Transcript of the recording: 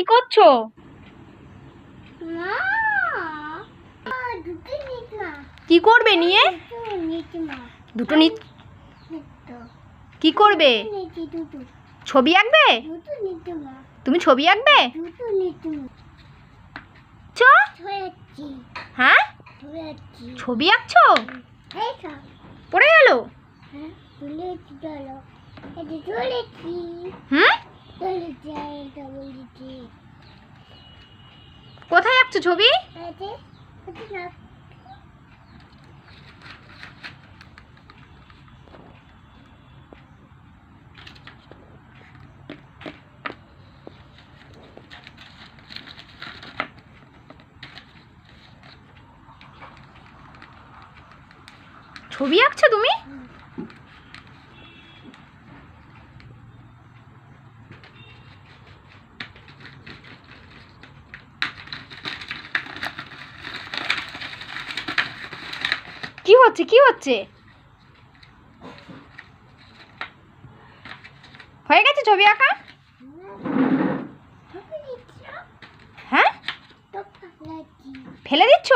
কি করছ? কি করবে নিয়ে? দুটো নি কি করবে? ছবি আঁকবে? তুমি ছবি আঁকবে? হ্যাঁ? ছবি আঁকছো। পড়ে গেল? হ্যাঁ হুম? আঁকছো ছবি এটা এটা না ছবি আঁকছো তুমি কি হচ্ছে? কি হচ্ছে? হয়ে গেছে ছবি আঁকা? হ্যাঁ? ফেলে দিচ্ছ?